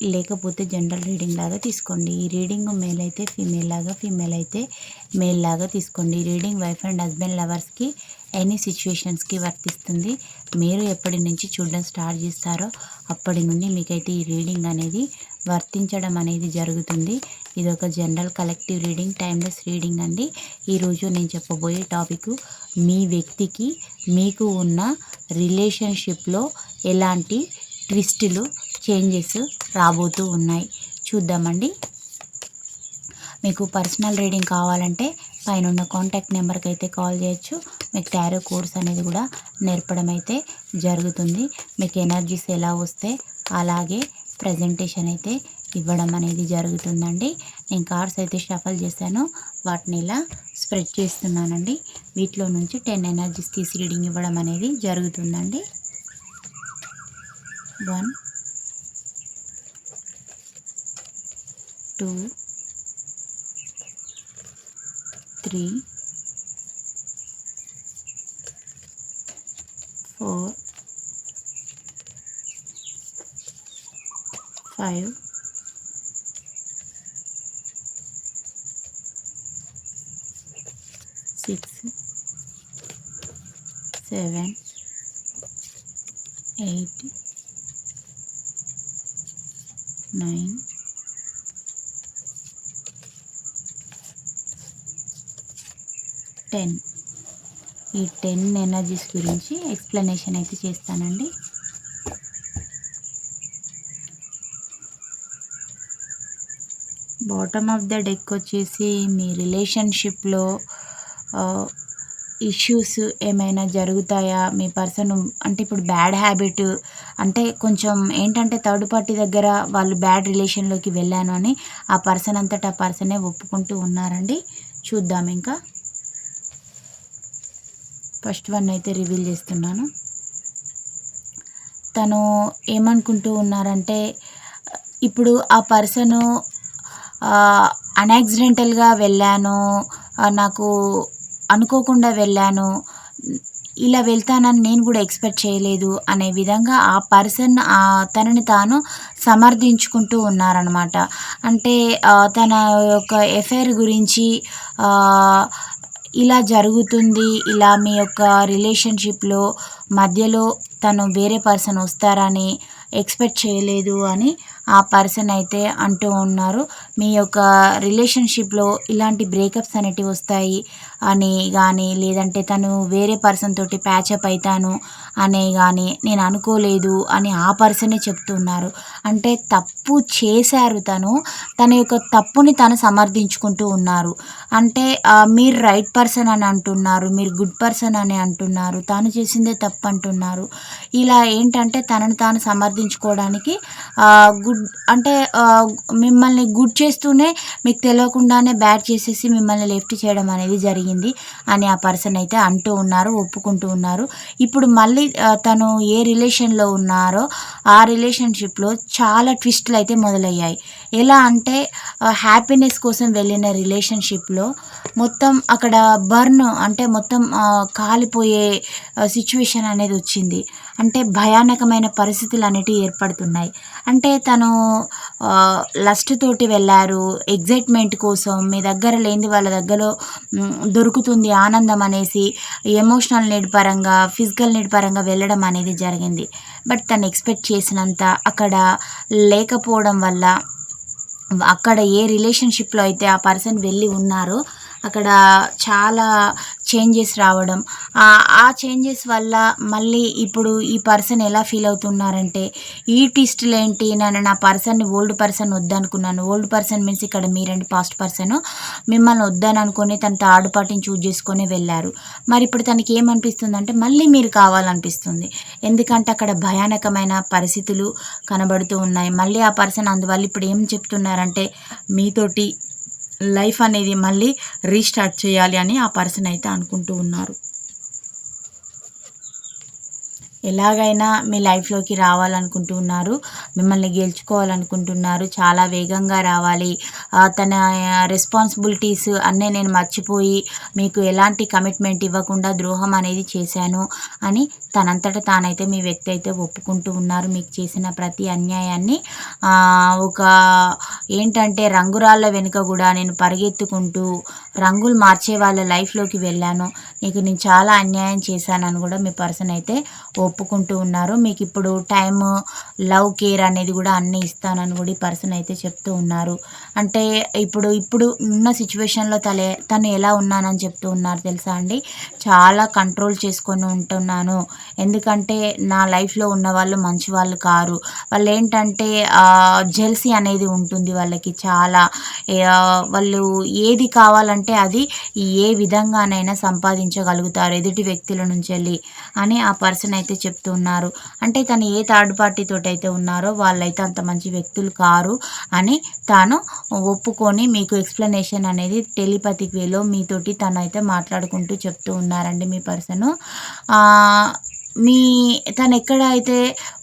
లేకపోతే general reading లాగా తీసుకోండి. ఈ రీడింగ్ మేల్ అయితే ఫీమేల్ లాగా ఫీమేల్ అయితే మేల్ లాగా తీసుకోండి. ఈ రీడింగ్ వైఫ్ అండ్ హస్బెండ్ లవర్స్కి ఎనీ సిచ్యువేషన్స్కి వర్తిస్తుంది. మీరు ఎప్పటి నుంచి చూడడం స్టార్ట్ చేస్తారో అప్పటి నుండి మీకైతే ఈ రీడింగ్ అనేది వర్తించడం అనేది జరుగుతుంది. ఇది ఒక general collective reading timeless reading అండి. ఈరోజు నేను చెప్పబోయే టాపిక్ మీ వ్యక్తికి మీకు ఉన్న రిలేషన్షిప్లో ఎలాంటి ట్విస్టులు చేంజెస్ రాబోతూ ఉన్నాయి. చూద్దామండి. మీకు పర్సనల్ రీడింగ్ కావాలంటే పైన ఉన్న కాంటాక్ట్ నెంబర్కి అయితే కాల్ చేయొచ్చు. మీకు టారో కోర్స్ అనేది కూడా నేర్పడం అయితే జరుగుతుంది. మీకు ఎనర్జీస్ ఎలా వస్తే అలాగే ప్రజెంటేషన్ అయితే ఇవ్వడం అనేది జరుగుతుందండి. నేను కార్డ్స్ అయితే షఫల్ చేశాను. వాటిని ఇలా స్ప్రెడ్ చేస్తున్నానండి. వీటిలో నుంచి టెన్ ఎనర్జీస్ తీసి రీడింగ్ ఇవ్వడం అనేది జరుగుతుందండి. One two three four five six seven eight nine ten. ఈ టెన్ ఎనర్జీస్ గురించి ఎక్స్ప్లెనేషన్ అయితే చేస్తానండి. బాటమ్ ఆఫ్ ద డెక్ వచ్చేసి మీ రిలేషన్షిప్లో ఇష్యూస్ ఏమైనా జరుగుతాయా? మీ పర్సన్ అంటే ఇప్పుడు బ్యాడ్ హ్యాబిట్ అంటే కొంచెం ఏంటంటే థర్డ్ పార్టీ దగ్గర వాళ్ళు బ్యాడ్ రిలేషన్లోకి వెళ్ళాను అని ఆ పర్సన్ అంతటా ఆ పర్సనే ఒప్పుకుంటూ ఉన్నారండి. చూద్దాం ఇంకా. ఫస్ట్ వన్ అయితే రివీల్ చేస్తున్నాను. తను ఏమనుకుంటూ ఉన్నారంటే ఇప్పుడు ఆ పర్సను అన్యాక్సిడెంటల్గా వెళ్ళాను నాకు అనుకోకుండా వెళ్ళాను ఇలా వెళ్తానని నేను కూడా ఎక్స్పెక్ట్ చేయలేదు అనే విధంగా ఆ పర్సన్ తనని తాను సమర్థించుకుంటూ ఉన్నారనమాట అంటే తన యొక్క ఎఫైర్ గురించి ఇలా జరుగుతుంది ఇలా మీ యొక్క రిలేషన్షిప్లో మధ్యలో తను వేరే పర్సన్ వస్తారని ఎక్స్పెక్ట్ చేయలేదు అని ఆ పర్సన్ అయితే అంటూ ఉన్నారు. మీ యొక్క రిలేషన్షిప్లో ఇలాంటి బ్రేకప్స్ అనేటివి వస్తాయి అని కానీ లేదంటే తను వేరే పర్సన్ తోటి ప్యాచప్ అవుతాను అనే కానీ నేను అనుకోలేదు అని ఆ పర్సనే చెప్తున్నారు. అంటే తప్పు చేశారు తను తన యొక్క తప్పుని తను సమర్థించుకుంటూ ఉన్నారు. అంటే మీరు రైట్ పర్సన్ అని అంటున్నారు మీరు గుడ్ పర్సన్ అని అంటున్నారు తాను చేసిందే తప్పు అంటున్నారు. ఇలా ఏంటంటే తనను తాను సమర్థించుకోవడానికి గుడ్ అంటే మిమ్మల్ని గుడ్ చేస్తూనే మీకు తెలియకుండానే బ్యాట్ చేసేసి మిమ్మల్ని లెఫ్ట్ చేయడం అనేది జరిగింది అని ఆ పర్సన్ అయితే అంటూ ఉన్నారు ఒప్పుకుంటూ ఉన్నారు. ఇప్పుడు మళ్ళీ తను ఏ రిలేషన్లో ఉన్నారో ఆ రిలేషన్షిప్లో చాలా ట్విస్ట్లు అయితే మొదలయ్యాయి. ఎలా అంటే హ్యాపీనెస్ కోసం వెళ్ళిన రిలేషన్షిప్లో మొత్తం అక్కడ బర్న్ అంటే మొత్తం కాలిపోయే సిచ్యువేషన్ అనేది వచ్చింది. అంటే భయానకమైన పరిస్థితులు అనేటివి ఏర్పడుతున్నాయి. అంటే తను లస్ట్ తోటి వెళ్ళారు ఎగ్జైట్మెంట్ కోసం మీ దగ్గర లేని వాళ్ళ దగ్గరలో దొరుకుతుంది ఆనందం అనేసి ఎమోషనల్ నీడ్ పరంగా ఫిజికల్ నీడ్ పరంగా వెళ్ళడం అనేది జరిగింది. బట్ తను ఎక్స్పెక్ట్ చేసినంత అక్కడ లేకపోవడం వల్ల అక్కడ ఏ రిలేషన్షిప్లో అయితే ఆ పర్సన్ వెళ్ళి ఉన్నారో అక్కడ చాలా చేంజెస్ రావడం. ఆ చేంజెస్ వల్ల మళ్ళీ ఇప్పుడు ఈ పర్సన్ ఎలా ఫీల్ అవుతున్నారంటే ఈ ట్విస్టులు ఏంటి? నేను నా పర్సన్ని ఓల్డ్ పర్సన్ వద్దనుకున్నాను. ఓల్డ్ పర్సన్ మీన్స్ ఇక్కడ మీరండి పాస్ట్ పర్సన్ మిమ్మల్ని వద్దని అనుకొని తన థర్డ్ పార్టీని చూజ్ చేసుకొని వెళ్ళారు. మరి ఇప్పుడు తనకి ఏమనిపిస్తుంది అంటే మళ్ళీ మీరు కావాలనిపిస్తుంది. ఎందుకంటే అక్కడ భయానకమైన పరిస్థితులు కనబడుతూ ఉన్నాయి. మళ్ళీ ఆ పర్సన్ అందువల్ల ఇప్పుడు ఏం చెప్తున్నారంటే మీతోటి లైఫ్ అనేది మళ్ళీ రీస్టార్ట్ చేయాలి అని ఆ పర్సన్ అయితే అనుకుంటూ ఉన్నారు. ఎలాగైనా మీ లైఫ్లోకి రావాలనుకుంటున్నారు మిమ్మల్ని గెలుచుకోవాలనుకుంటున్నారు చాలా వేగంగా రావాలి. తన రెస్పాన్సిబిలిటీస్ అన్నీ నేను మర్చిపోయి మీకు ఎలాంటి కమిట్మెంట్ ఇవ్వకుండా ద్రోహం అనేది చేశాను అని తనంతట తానైతే మీ వ్యక్తి అయితే ఒప్పుకుంటూ ఉన్నారు. మీకు చేసిన ప్రతి అన్యాయాన్ని ఒక ఏంటంటే రంగురాళ్ళ వెనుక కూడా నేను పరిగెత్తుకుంటూ రంగులు మార్చే వాళ్ళ లైఫ్లోకి వెళ్ళాను. నీకు నేను చాలా అన్యాయం చేశానని కూడా మీ పర్సన్ అయితే ఓ ఒప్పుకుంటూ ఉన్నారు. మీకు ఇప్పుడు టైమ్ లవ్ కేర్ అనేది కూడా అన్నీ ఇస్తానని కూడా ఈ పర్సన్ అయితే చెప్తూ ఉన్నారు. అంటే ఇప్పుడు ఇప్పుడు ఉన్న సిచ్యువేషన్లో తలే తను ఎలా ఉన్నానని చెప్తూ ఉన్నారు తెలుసా అండి? చాలా కంట్రోల్ చేసుకొని ఉంటున్నాను. ఎందుకంటే నా లైఫ్లో ఉన్న వాళ్ళు మంచి వాళ్ళు కారు. వాళ్ళు ఏంటంటే జెల్సీ అనేది ఉంటుంది వాళ్ళకి చాలా. వాళ్ళు ఏది కావాలంటే అది ఏ విధంగానైనా సంపాదించగలుగుతారు ఎదుటి వ్యక్తుల నుంచి వెళ్ళి అని ఆ పర్సన్ అయితే చెప్తున్నారు. అంటే తను ఏ థర్డ్ పార్టీతో అయితే ఉన్నారో వాళ్ళైతే అంత మంచి వ్యక్తులు కారు అని తాను ఒప్పుకొని మీకు ఎక్స్ప్లెనేషన్ అనేది టెలిపతిక్ వేలో మీతోటి తను అయితే మాట్లాడుకుంటూ చెప్తూ ఉన్నారండి మీ పర్సన్. మీ తను ఎక్కడ అయితే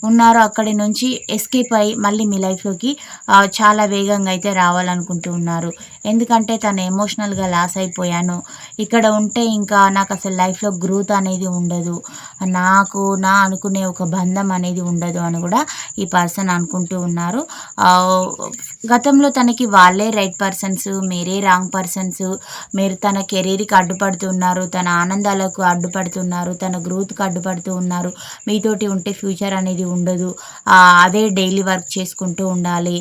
ఉన్నారో అక్కడి నుంచి ఎస్కేప్ అయ్యి మళ్ళీ మీ లైఫ్లోకి చాలా వేగంగా అయితే రావాలనుకుంటూ ఉన్నారు. ఎందుకంటే తను ఎమోషనల్గా లాస్ అయిపోయాను. ఇక్కడ ఉంటే ఇంకా నాకు అసలు లైఫ్లో గ్రోత్ అనేది ఉండదు. నాకు నా అనుకునే ఒక బంధం అనేది ఉండదు అని కూడా ఈ పర్సన్ అనుకుంటూ ఉన్నారు. గతంలో తనకి వాళ్ళే రైట్ పర్సన్స్ మీరే రాంగ్ పర్సన్స్ మీరు తన కెరీర్కి అడ్డుపడుతున్నారు తన ఆనందాలకు అడ్డుపడుతున్నారు తన గ్రోత్కి అడ్డుపడుతూ ఉన్నారు. మీతోటి ఉంటే ఫ్యూచర్ అనేది ఉండదు. అదే డైలీ వర్క్ చేసుకుంటూ ఉండాలి.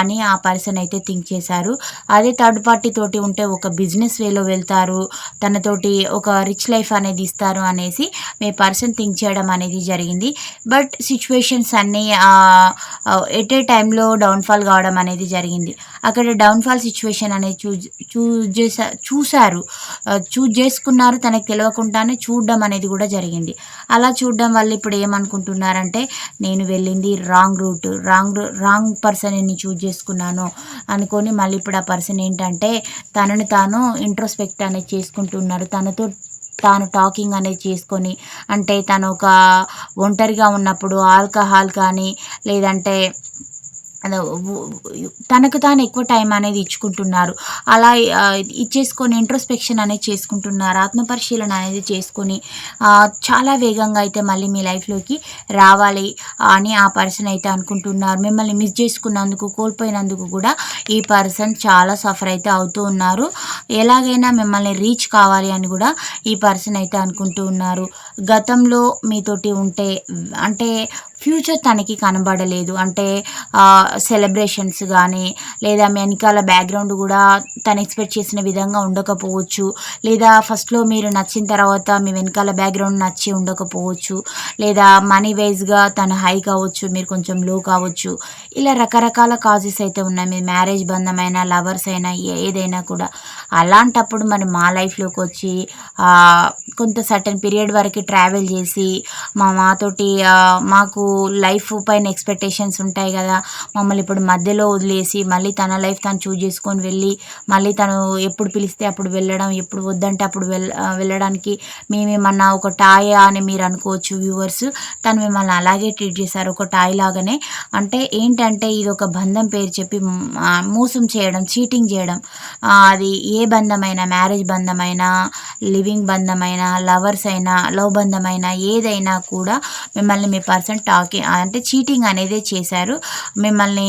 అని ఆ పర్సన్ అయితే థింక్ చేశారు. అదే థర్డ్ పార్టీ తోటి ఉంటే ఒక బిజినెస్ వేలో వెళ్తారు తనతోటి ఒక రిచ్ లైఫ్ అనేది ఇస్తారు అనేసి మీ పర్సన్ థింక్ చేయడం అనేది జరిగింది. బట్ సిచ్యువేషన్స్ అన్నీ ఎట్ ఏ టైంలో డౌన్ఫాల్ కావడం అనేది జరిగింది. అక్కడ డౌన్ఫాల్ సిచ్యువేషన్ అనేది చూజ్ చూజ్ చేసా చూశారు చూజ్ చేసుకున్నారు తనకు తెలియకుండానే చూడడం అనేది కూడా జరిగింది. అలా చూడడం వల్ల ఇప్పుడు ఏమనుకుంటున్నారంటే నేను వెళ్ళింది రాంగ్ రూట్ రాంగ్ రాంగ్ పర్సన్ని చూజ్ చేసుకున్నాను అనుకొని మళ్ళీ ఇప్పుడు ఆ పర్సన్ ఏంటంటే తనని తాను ఇంట్రోస్పెక్ట్ అనేది చేసుకుంటున్నారు. తనతో తాను టాకింగ్ అనేది చేసుకొని అంటే తను ఒక ఒంటరిగా ఉన్నప్పుడు ఆల్కహాల్ కానీ లేదంటే అదే తనకు తాను ఎక్కువ టైం అనేది ఇచ్చుకుంటున్నారు. అలా ఇచ్చేసుకొని ఇంట్రోస్పెక్షన్ అనేది చేసుకుంటున్నారు. ఆత్మపరిశీలన అనేది చేసుకొని చాలా వేగంగా అయితే మళ్ళీ మీ లైఫ్లోకి రావాలి అని ఆ పర్సన్ అయితే అనుకుంటున్నారు. మిమ్మల్ని మిస్ చేసుకున్నందుకు కోల్పోయినందుకు కూడా ఈ పర్సన్ చాలా సఫర్ అయితే అవుతూ ఉన్నారు. ఎలాగైనా మిమ్మల్ని రీచ్ కావాలి అని కూడా ఈ పర్సన్ అయితే అనుకుంటూ ఉన్నారు. గతంలో మీతోటి ఉంటే అంటే ఫ్యూచర్ తనకి కనబడలేదు. అంటే సెలబ్రేషన్స్ కానీ లేదా వెనకాల బ్యాక్గ్రౌండ్ కూడా తను ఎక్స్పెక్ట్ చేసిన విధంగా ఉండకపోవచ్చు. లేదా ఫస్ట్లో మీరు నచ్చిన తర్వాత మీ వెనకాల బ్యాక్గ్రౌండ్ నచ్చి ఉండకపోవచ్చు. లేదా మనీ వైజ్గా తను హై కావచ్చు మీరు కొంచెం లో కావచ్చు. ఇలా రకరకాల కాజెస్ అయితే ఉన్నాయి. మీ మ్యారేజ్ బంధమైన లవర్స్ అయినా ఏదైనా కూడా. అలాంటప్పుడు మరి మా లైఫ్లోకి వచ్చి కొంత సర్టన్ పీరియడ్ వరకు ట్రావెల్ చేసి మా మాతోటి మాకు లైఫ్ పైన ఎక్స్పెక్టేషన్స్ ఉంటాయి కదా. మమ్మల్ని ఇప్పుడు మధ్యలో వదిలేసి మళ్ళీ తన లైఫ్ తను చూజ్ చేసుకొని వెళ్ళి మళ్ళీ తను ఎప్పుడు పిలిస్తే అప్పుడు వెళ్ళడం ఎప్పుడు వద్దంటే అప్పుడు వెళ్ళ వెళ్ళడానికి మేమేమన్నా ఒక టాయ్ అని మీరు అనుకోవచ్చు వ్యూవర్స్ తను మిమ్మల్ని అలాగే ట్రీట్ చేశారు ఒక టాయ్ లాగానే. అంటే ఏంటంటే ఇది ఒక బంధం పేరు చెప్పి మోసం చేయడం చీటింగ్ చేయడం. అది ఏ బంధమైనా మ్యారేజ్ బంధమైనా లివింగ్ బంధమైనా లవర్స్ అయినా లవ్ బంధమైనా ఏదైనా కూడా మిమ్మల్ని మీ పర్సన్ టాకింగ్ అంటే చీటింగ్ అనేది చేశారు. మిమ్మల్ని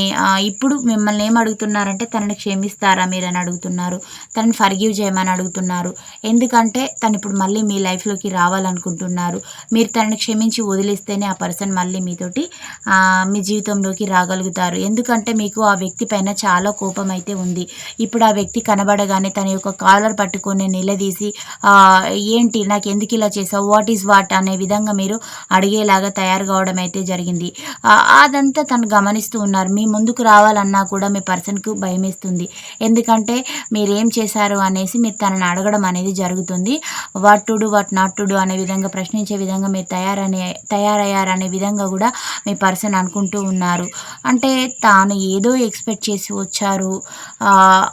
ఇప్పుడు మిమ్మల్ని ఏం అడుగుతున్నారంటే తనని క్షమిస్తారా మీరు అని అడుగుతున్నారు. తనని ఫర్గివ్ చేయమని అడుగుతున్నారు. ఎందుకంటే తను ఇప్పుడు మళ్ళీ మీ లైఫ్లోకి రావాలనుకుంటున్నారు. మీరు తనని క్షమించి వదిలేస్తేనే ఆ పర్సన్ మళ్ళీ మీతోటి మీ జీవితంలోకి రాగలుగుతారు. ఎందుకంటే మీకు ఆ వ్యక్తి పైన చాలా కోపం అయితే ఉంది. ఇప్పుడు ఆ వ్యక్తి కనబడగానే తన యొక్క కాలర్ పట్టుకొని నిలదీసి ఏంటి నాకు ఎందుకు ఇలా చేసావు? వాట్ ఈస్ వాట్ అనే విధంగా మీరు అడిగేలాగా తయారు కావడం అయితే అయితే జరిగింది. అదంతా తను గమనిస్తూ ఉన్నారు. మీ ముందుకు రావాలన్నా కూడా మీ పర్సన్కు భయమేస్తుంది. ఎందుకంటే మీరేం చేశారు అనేసి మీరు తనని అడగడం అనేది జరుగుతుంది. What to what not to అనే విధంగా ప్రశ్నించే విధంగా మీరు తయారనే తయారయ్యారనే విధంగా కూడా మీ పర్సన్ అనుకుంటూ ఉన్నారు. అంటే తాను ఏదో ఎక్స్పెక్ట్ చేసి వచ్చారు.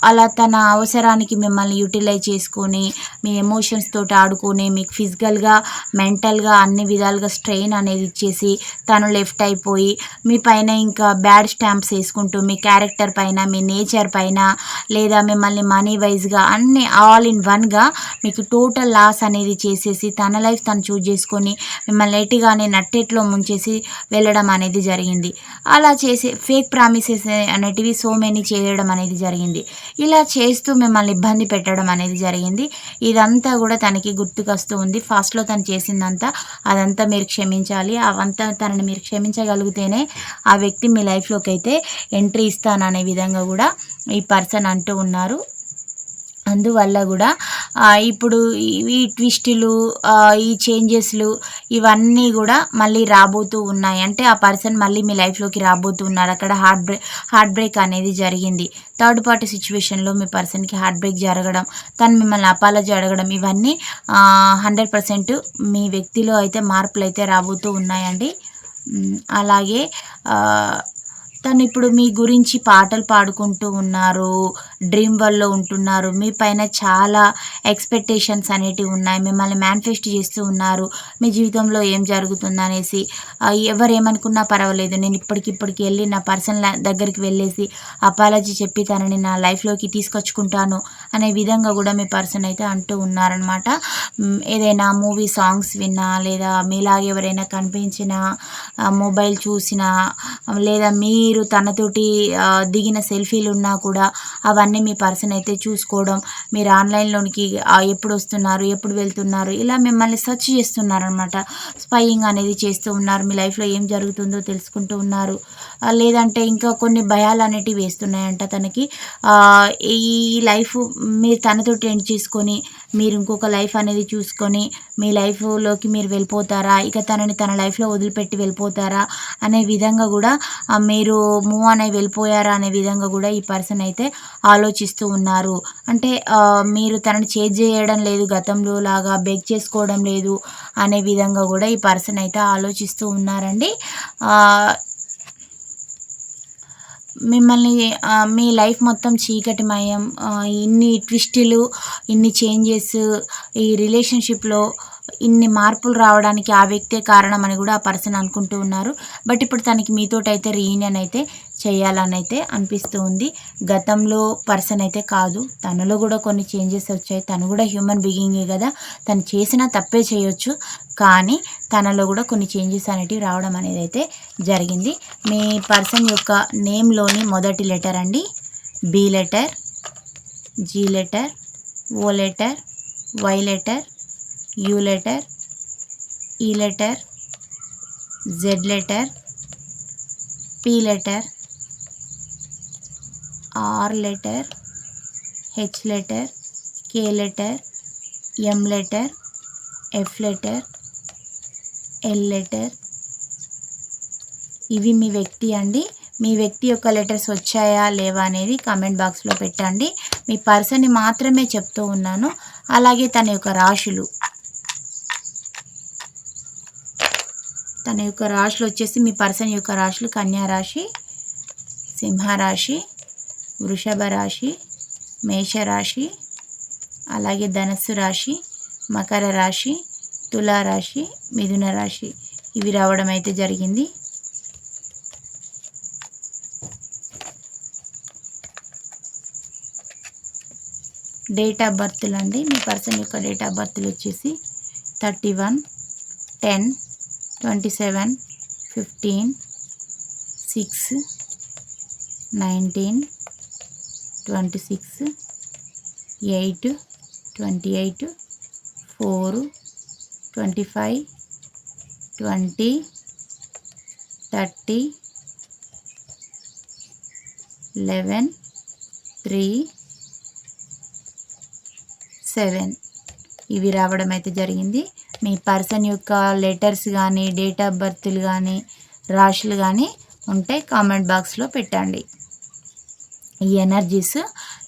అలా తన అవసరానికి మిమ్మల్ని యూటిలైజ్ చేసుకొని మీ ఎమోషన్స్ తోటి ఆడుకొని మీకు ఫిజికల్గా మెంటల్గా అన్ని విధాలుగా స్ట్రెయిన్ అనేది ఇచ్చేసి తను లెఫ్ట్ అయిపోయి మీ పైన ఇంకా బ్యాడ్ స్టాంప్స్ వేసుకుంటూ మీ క్యారెక్టర్ పైన మీ నేచర్ పైన లేదా మిమ్మల్ని మనీ వైజ్గా అన్ని ఆల్ ఇన్ వన్గా మీకు టోటల్ లాస్ అనేది చేసేసి తన లైఫ్ తను చూజ్ చేసుకొని మిమ్మల్ని ఎట్టిగానే నట్టెట్లో ముంచేసి వెళ్ళడం అనేది జరిగింది. అలా చేసే ఫేక్ ప్రామిసెస్ అనేటివి సో మెనీ చేయడం అనేది జరిగింది. ఇలా చేస్తూ మిమ్మల్ని ఇబ్బంది పెట్టడం అనేది జరిగింది. ఇదంతా కూడా తనకి గుర్తుకొస్తూ ఉంది. ఫాస్ట్లో తను చేసిందంతా అదంతా మీరు క్షమించాలి. అవంతా తనని మీరు క్షమించగలిగితేనే ఆ వ్యక్తి మీ లైఫ్లోకి అయితే ఎంట్రీ ఇస్తాననే విధంగా కూడా ఈ పర్సన్ అంటూ ఉన్నారు. అందువల్ల కూడా ఇప్పుడు ఈ- ట్విస్టులు ఈ చేంజెస్లు ఇవన్నీ కూడా మళ్ళీ రాబోతూ ఉన్నాయి. అంటే ఆ పర్సన్ మళ్ళీ మీ లైఫ్లోకి రాబోతూ ఉన్నారు. అక్కడ హార్ట్ బ్రేక్ హార్ట్ బ్రేక్ అనేది జరిగింది. థర్డ్ పార్టీ సిచ్యువేషన్లో మీ పర్సన్కి హార్ట్ బ్రేక్ జరగడం తను మిమ్మల్ని అపాలజీ అడగడం ఇవన్నీ హండ్రెడ్ పర్సెంట్ మీ వ్యక్తిలో అయితే మార్పులు అయితే రాబోతూ ఉన్నాయండి. అలాగే ఆ, తను ఇప్పుడు మీ గురించి పాటలు పాడుకుంటూ ఉన్నారు. డ్రీమ్ వరల్డ్లో ఉంటున్నారు. మీ పైన చాలా ఎక్స్పెక్టేషన్స్ అనేటివి ఉన్నాయి. మిమ్మల్ని మేనిఫెస్ట్ చేస్తూ ఉన్నారు. మీ జీవితంలో ఏం జరుగుతుందనేసి ఎవరు ఏమనుకున్నా పర్వాలేదు. నేను ఇప్పటికిప్పటికి వెళ్ళి నా పర్సన్ దగ్గరికి వెళ్ళేసి అపాలజీ చెప్పి తనని నా లైఫ్లోకి తీసుకొచ్చుకుంటాను అనే విధంగా కూడా మీ పర్సన్ అయితే అంటూ ఉన్నారనమాట ఏదైనా మూవీ సాంగ్స్ విన్నా లేదా మీలాగే ఎవరైనా కనిపించినా మొబైల్ చూసినా లేదా మీరు తనతోటి దిగిన సెల్ఫీలు ఉన్నా కూడా అవన్నీ మీ పర్సన్ అయితే చూసుకోవడం మీరు ఆన్లైన్లోనికి ఎప్పుడు వస్తున్నారు ఎప్పుడు వెళ్తున్నారు ఇలా మిమ్మల్ని సెర్చ్ చేస్తున్నారు అనమాట స్పైయింగ్ అనేది చేస్తూ ఉన్నారు మీ లైఫ్లో ఏం జరుగుతుందో తెలుసుకుంటూ ఉన్నారు. లేదంటే ఇంకా కొన్ని భయాలు అనేటివి వేస్తున్నాయంట తనకి. ఈ లైఫ్ మీరు తనతో ఎండ్ చేసుకొని మీరు ఇంకొక లైఫ్ అనేది చూసుకొని మీ లైఫ్లోకి మీరు వెళ్ళిపోతారా? ఇక తనని తన లైఫ్లో వదిలిపెట్టి వెళ్ళిపోతారా? అనే విధంగా కూడా మీరు మూవ్ అనే వెళ్ళిపోయారా అనే విధంగా కూడా ఈ పర్సన్ అయితే ఆలోచిస్తూ ఉన్నారు. అంటే మీరు తనని చేంజ్ చేయడం లేదు గతంలో లాగా బెగ్ చేసుకోవడం లేదు అనే విధంగా కూడా ఈ పర్సన్ అయితే ఆలోచిస్తూ ఉన్నారండి. మిమ్మల్ని మీ లైఫ్ మొత్తం చీకటిమయం ఇన్ని ట్విస్టులు ఇన్ని చేంజెస్ ఈ రిలేషన్షిప్లో ఇన్ని మార్పులు రావడానికి ఆ వ్యక్తే కారణం అని కూడా ఆ పర్సన్ అనుకుంటూ ఉన్నారు. బట్ ఇప్పుడు తనకి మీతోటైతే రీయూనియన్ అయితే చేయాలని అయితే అనిపిస్తూ ఉంది. గతంలో పర్సన్ అయితే కాదు. తనలో కూడా కొన్ని చేంజెస్ వచ్చాయి. తను కూడా హ్యూమన్ బీయింగే కదా. తను చేసినా తప్పే చేయొచ్చు. కానీ తనలో కూడా కొన్ని చేంజెస్ అనేటివి రావడం అనేది అయితే జరిగింది. మీ పర్సన్ యొక్క నేమ్లోని మొదటి లెటర్ అండి. B letter G letter O letter Y letter U letter E letter Z letter P letter R letter H letter K letter M letter F letter L letter. ఇవి మీ వ్యక్తి అండి. మీ వ్యక్తి యొక్క లెటర్స్ వచ్చాయా లేవా అనేది కామెంట్ బాక్స్లో పెట్టండి. మీ పర్సన్ని మాత్రమే చెప్తూ ఉన్నాను. అలాగే తన యొక్క రాశులు తన యొక్క రాశులు వచ్చేసి మీ పర్సన్ యొక్క రాశులు కన్యా రాశి సింహరాశి వృషభ రాశి మేషరాశి అలాగే ధనస్సు రాశి మకర రాశి తులారాశి మిథున రాశి ఇవి రావడం అయితే జరిగింది. డేట్ ఆఫ్ బర్త్లు అండి మీ పర్సన్ యొక్క డేట్ ఆఫ్ బర్త్లు వచ్చేసి thirty one ten twenty seven fifteen six nineteen twenty six eight twenty eight four twenty five twenty thirty eleven three seven. ఇవి రావడం అయితే జరిగింది. మీ పర్సన్ యొక్క లెటర్స్ కానీ డేట్ ఆఫ్ బర్త్లు కానీ రాశులు కానీ ఉంటే కామెంట్ బాక్స్లో పెట్టండి. ఈ ఎనర్జీస్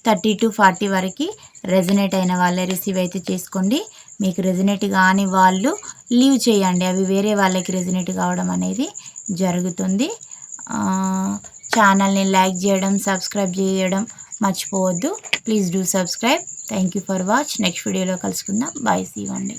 థర్టీ టు ఫార్టీ వరకు రెజనేట్ అయిన వాళ్ళే రిసీవ్ అయితే చేసుకోండి. మీకు రెజనేట్ కాని వాళ్ళు లీవ్ చేయండి. అవి వేరే వాళ్ళకి రెజనేట్ కావడం అనేది జరుగుతుంది. ఛానల్ని లైక్ చేయడం సబ్స్క్రైబ్ చేయడం మర్చిపోవద్దు. Please do subscribe. Thank you for watch. Next వీడియోలో కలుసుకుందాం. బాయ్. సీవండి